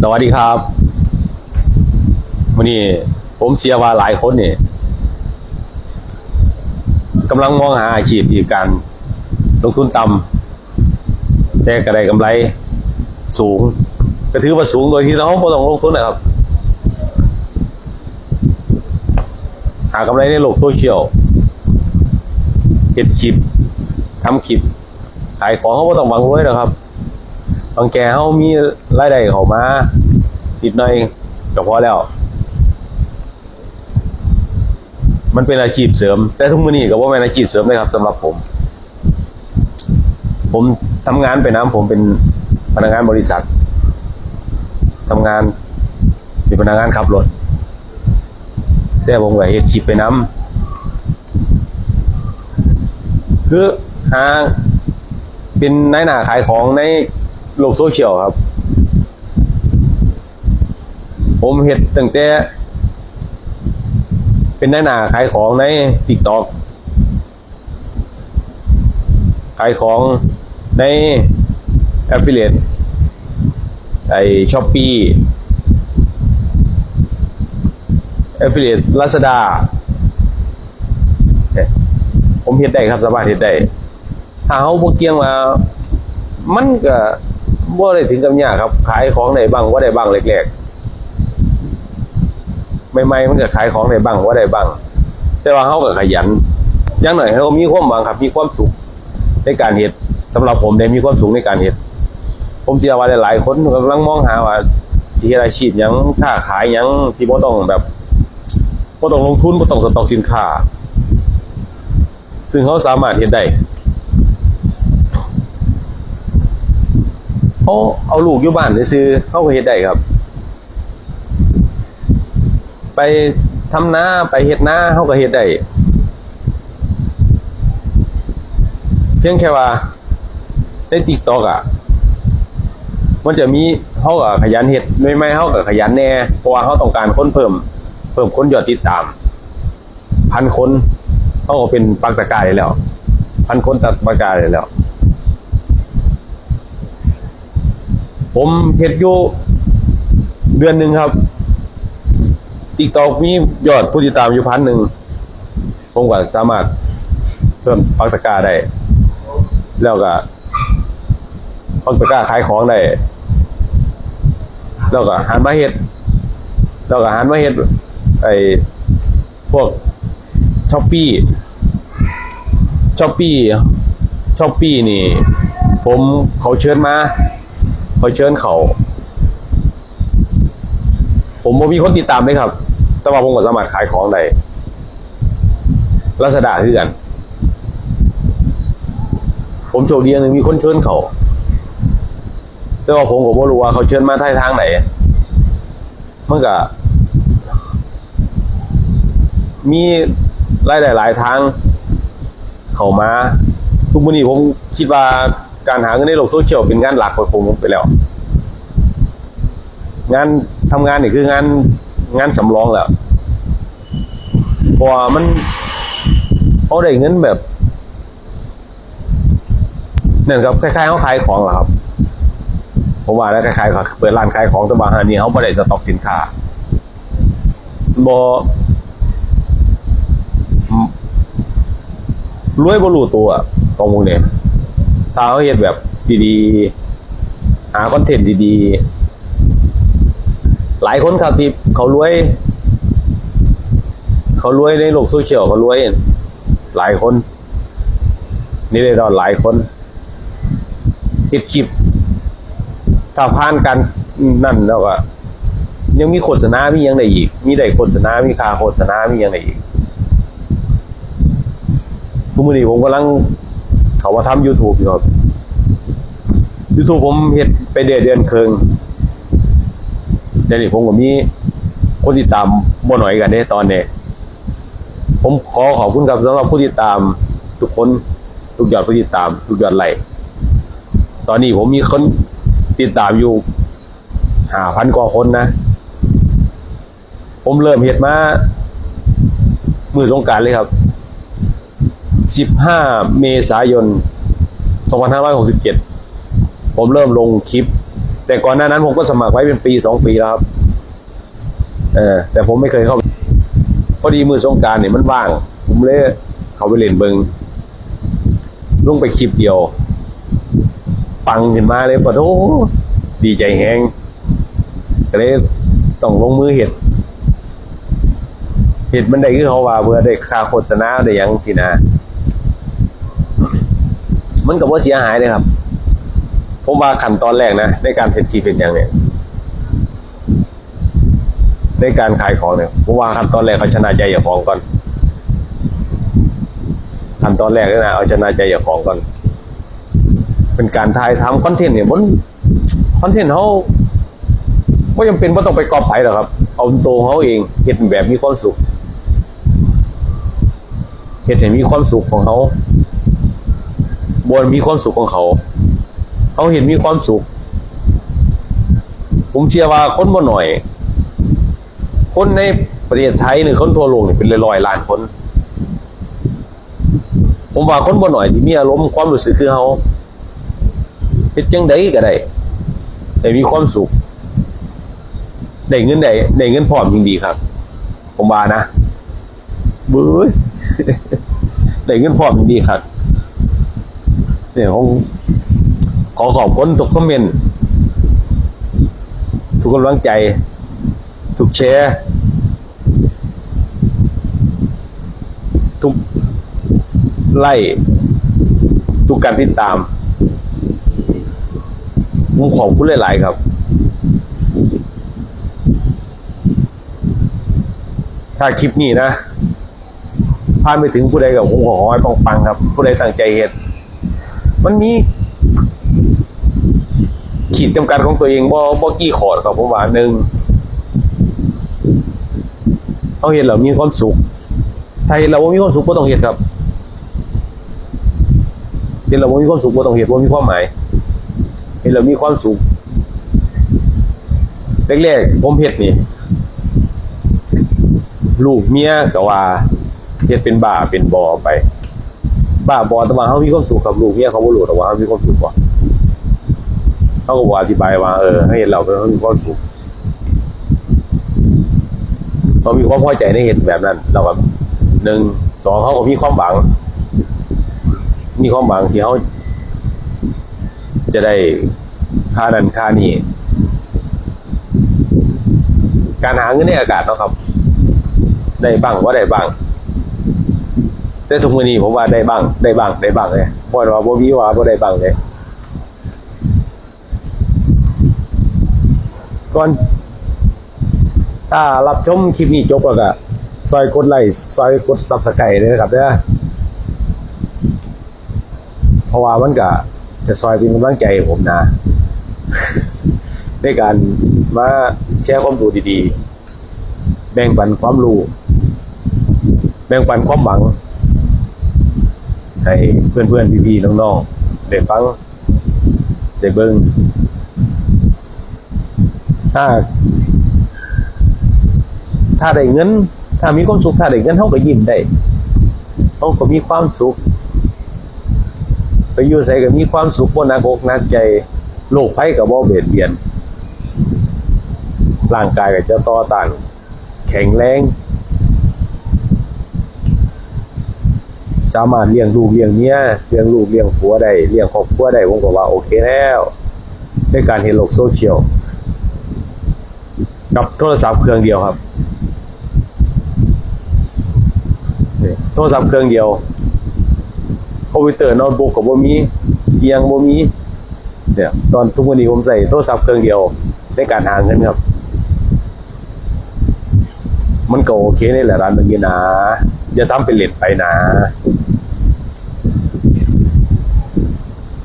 สวัสดีครับวันนี้ผมเสียว่าหลายคนเนี่ยกำลังมองหาอาชีพที่การลงทุนต่ำแต่ก็ไดกำไรสูงก็ถือว่าสูงโดยที่เราไม่ต้องลงทุนนะครับ หากำไรในโลกโซเชียลเก็บคลิปทำคลิปขายของเขาไม่ต้องหวังรวยนะครับ บางแกเขามีรายได้เขามานิดหน่อยก็พอแล้ว มันเป็นอาชีพเสริม แต่ทุกมื้อนี้ก็ว่าเป็นอาชีพเสริมเลยครับสำหรับผม ผมทำงานไปน้ำผมเป็นพนักงานบริษัททำงานเป็นพนักงานขับรถแต่ผมก็เฮ็ดคลิปไปน้ำคือหาเป็นนายหน้าขายของใน โลกโซเชียลครับ ผมเฮ็ดตั้งแต่ เป็นนาหน้าขายของใน TikTok ขายของใน Affiliate ไอ้ Shopee Affiliate Lazada เอ๊ะผมเฮ็ดได้ครับสามารถเฮ็ดได้ถ้าเฮาบ่เกียงว่ามันก็ บ่ได้ถึงกับยากครับ ขายของได้บ้างว่าได้บ้างเล็กๆใหม่ๆมันก็ขายของได้บ้างว่าได้บ้าง แต่ว่าเฮาก็ขยันอย่างหน่อยเฮามีความหวังครับ มีความสุขในการเฮ็ดสำหรับผมได้มีความสุขในการเฮ็ดผมเชื่อว่าหลายๆคนกำลังมองหาว่าสิเฮ็ดอาชีพยังค้าขายยังที่บ่ต้องแบบบ่ต้องลงทุนบ่ต้องสต็อกสินค้า ซึ่งเขาสามารถเฮ็ดได้ เขาเอาลูกอยู่บ้านซื้อเขาก็เฮ็ดได้ครับ ไปทำนาไปเฮ็ดนาเขาก็เฮ็ดได้เพียงแค่ว่าใน TikTok อะ มันจะมีเขาก็ขยันเฮ็ดไม่ไม่เขาก็ขยันแน่เพราะว่าเขาต้องการคนเพิ่ม เพิ่มคนยอดติดตาม พันคนเขาก็เป็นปักตะกายแล้ว พันคนตัดปากกาได้แล้ว ผมเฮ็ดอยู่เดือนหนึ่งครับติ๊กตอกมียอดผู้ติดตามอยู่พันหนึ่งผมก็สามารถเพิ่มปักตะกร้าได้ แล้วก็ปักตะกร้าขายของได้แล้วก็หันมาเฮ็ดแล้วก็หันมาเฮ็ดไอ้พวกช้อปปี้ช้อปปี้ช้อปปี้นี่ ผมเขาเชิญมา เขาเชิญเขาผมบ่มีคนติดตามเลยครับ แต่ว่าผมก็สามารถขายของได้ลักษณะคือกัน ผมโชคดีอย่างหนึงมีคนเชิญเขาแต่ว่าผมก็บ่รู้ว่าเขาเชิญมาทางทางไหนมันก็มีรายหลายทาง เขามา ทุกมื้อนี้ผมคิดว่า การหาเงินในโลกโซเชียลเป็นงานหลักของผมไปแล้ว งานทำงานนี่คืองานงานสำรองแล้วเพราะว่ามันเขาได้เงินแบบเนี่ยครับคล้ายๆเขาขายของหละครับผมว่าแล้วคล้ายๆเปิดร้านขายของแต่บางอันนี้เขาไม่ได้สต็อกสินค้าบรวยบรูตัวของพวกนี้ ถ้าเขาเฮ็ดแบบดีๆ หาคอนเทนต์ดีๆ หลายคนครับที่เขารวย เขารวยในโลกโซเชียลเขารวย หลายคน นี่เลยดอนหลายคนติดคลิปถ้าผ่านกันนั่นแล้วก็ยังมีโฆษณา มียังไงอีก มีได้โฆษณา มีค่าโฆษณา มียังไงอีกทุกมื้อนี้ผมกำลัง เขามาทำ YouTube อยู่ครับ YouTube ผมเฮ็ดไปเดือนเดือนครึ่งเดี๋ยวนี้ผมก็มีคนติดตามบ่น้อยกันเด้ตอนนี้ผมขอขอบคุณครับสำหรับผู้ติดตาม ทุกคนทุกยอดผู้ติดตาม ทุกยอดไลค์ตอนนี้ผมมีคนติดตามอยู่ห้าพันกว่าคนนะ ผมเริ่มเฮ็ดมา มือสงการเลยครับ 15 เมษายน 2567 ผมเริ่มลงคลิป แต่ก่อนหน้านั้นผมก็สมัครไว้เป็นปีสองปีแล้วครับ เออ แต่ผมไม่เคยเข้า พอดีมือสงการเนี่ยมันว่าง ผมเลยเขาไปเล่นเบิงลงไปคลิปเดียว ปังขึ้นมาเลยปะโถดีใจแฮงก็เลยต้องลงมือเห็ดเห็ดมันได้คือเขาว่าเพื่อได้ค่าโฆษณาได้ยังสินะ มันกับว่าเสียหายเลยครับผมว่าขั้นตอนแรกนะ ในการเห็ดคลิปเป็นอย่างเนี่ยในการขายของเนี่ยผมว่าขั้นตอนแรกเขาชนะใจอย่าของก่อนขั้นตอนแรกนะเอาชนะใจอย่าของก่อน เป็นการถ่ายทำคอนเทนต์เนี่ยมันคอนเทนต์เขาไม่จำเป็นว่าต้องไปกอบไผ่หรอกครับ เอาตัวเขาเองเห็นแบบมีความสุขเห็นให้มีความสุขของเขา บนมีความสุขของเขา เขาเห็นมีความสุข ผมเชื่อว่าคนบ่หน่อย คนในประเทศไทยหรือคนทั่วโลกนี่เป็นร้อยๆล้านคน ผมว่าคนบ่หน่อยที่มีอารมณ์ความรู้สึกคือเขาเฮ็ดจังไดก็ได้ได้มีความสุขได้เงินได้ได้เงินพร้อมยิ่งดีครับ ผมว่านะเบ้ยได้เงินพร้อมยิ่งดีครับ เนี่ยผมขอขอบคุณทุกคอมเมนต์ทุกกำลังใจ ทุกแชร์ ทุกไล่ทุกการติดตามผมขอบคุณหลาย ๆ ครับ ถ้าคลิปนี้นะพานไปถึงผู้ใดกับผมขอให้ปัง ๆ ครับ ผู้ใดตั้งใจเห็ด มันมี ขีดจำกัดของตัวเองบ่บ่กี่ขอดครับผมว่าหนึ่งเขาเห็นเรามีความสุขถ้าเห็นเราว่ามีความสุขก็ต้องเห็นครับเห็นเราว่ามีความสุขก็ต้องเห็นว่ามีความหมาย เห็นเรามีความสุขแรกๆผมเห็ดนี่ลูกเมียก็ว่าเฮ็ดเป็นบ้าเป็นบอไป บ้าบอแต่ว่าเขามีความสุขกับลูกเมียเขาบ่รู้แต่ว่าเขามีความสุขกว่าเขาก็บอกอธิบายว่าเออให้เห็นเราเป็นเขามีความสุขเขามีความพอใจในเหตุแบบนั้น เราก็หนึ่งสองเขาก็มีความหวัง มีความหวังที่เขาจะได้ค่านั้นค่านี้การหาเงินในอากาศเนาะครับ ได้บ้างว่าได้บ้าง แต่ทุกมื้อนี้ผมว่าได้บ้าง ได้บ้างได้บ้างเลยเพราะว่าบ่มีว่าบ่ได้บ้างเลยก่อนถ้ารับชมคลิปนี้จบแล้วก็ซอยกดไลค์ซอยกดซับสไครต์เลยนะครับเด้อเพราะว่ามันก็จะซอยเป็นกำลังใจผมนะ ในการมาแชร์ความรู้ดีๆ แบ่งปันความรู้ แบ่งปันความหวัง ให้เพื่อนๆพี่ๆน้องๆได้ฟังได้เบิ่งถ้า ถ้าได้เงิน ถ้ามีความสุขถ้าได้เงินเขาก็ยิ้มได้เขาก็มีความสุข ไปอยู่ใส่ก็มีความสุขบ่หนักอกนักใจโรคภัยก็บ่เบียดเบียนร่างกายก็จะต่อต้านแข็งแรง สามารถเลี้ยงลูกเลี้ยงเมียเลี้ยงลูกเลี้ยงผัวได้เลี้ยงครอบครัวได้ผมก็ว่าโอเคแล้วในการเห็นโลกโซเชียลกับโทรศัพท์เครื่องเดียวครับโทรศัพท์เครื่องเดียวคอมพิวเตอร์โน้ตบุ๊กกับบ่มีเอียงบ่มีเนี่ยตอนทุกวันนี้ผมใส่โทรศัพท์เครื่องเดียวในการหาเงินครับ มันก็โอเคในหละร้านนึงนี่นะอย่าทำเป็นเล่นไปนะ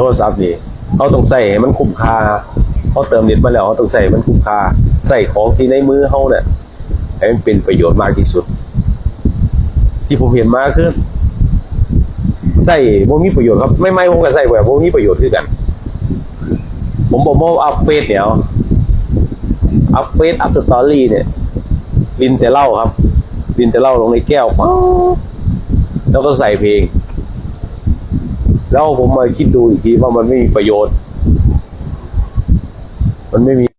ทรศัพท์นี่เขาต้องใส่ให้มันคุ้มค่าเขาเติมเน็ตมาแล้วเขาต้องใส่มันคุ้มค่าใส่ของที่ในมือเขาเนี่ยให้มันเป็นประโยชน์มากที่สุด ที่ผมเห็นมาคือใส่บ่มีประโยชน์ครับ ไม่ไม่ผมก็ใส่แบบบ่มีประโยชน์คือกัน ผมบอกว่าอัพเฟซเนี่ยอัพเฟซอัพสตอรี่เนี่ยลินแต่เล่าครับ ลินแต่เล่าลงในแก้วแล้วก็ใส่เพลง แล้วผมมาคิดดูอีกทีว่ามันไม่มีประโยชน์ มันไม่มี